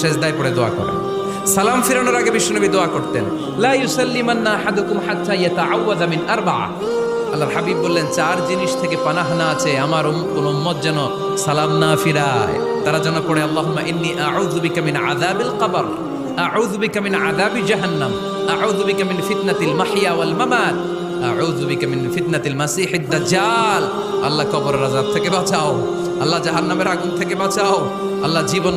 সেজদায় পড়ে দোয়া করেন। সালাম ফিরানোর আগে বিশ্বনবী দোয়া করতেন, লা ইউসাল্লিমান্না আহাদুকুম হাত্তা মিন আল্লাহর হাবিব বললেন, চার জিনিস থেকে পানাহানা আছে আমার কোন উম্মত যেন সালাম না ফিরায়। তারা যেন পড়ে, আল্লাহুম্মা ইন্নী আউযু বিকা মিন আযাবিল কবর। আউযু বিকা মিন আযাবি জাহান্নাম। আউযু বিকা মিন ফিতনাতিল মাহইয়া ওয়াল মামাত। আউযু বিকা মিন ফিতনাতিল দাজ্জাল। আল্লাহ কবরের আযাব থেকে বাঁচাও। আল্লাহ জাহান্নামের আগুন থেকে বাঁচাও। আল্লাহ জীবন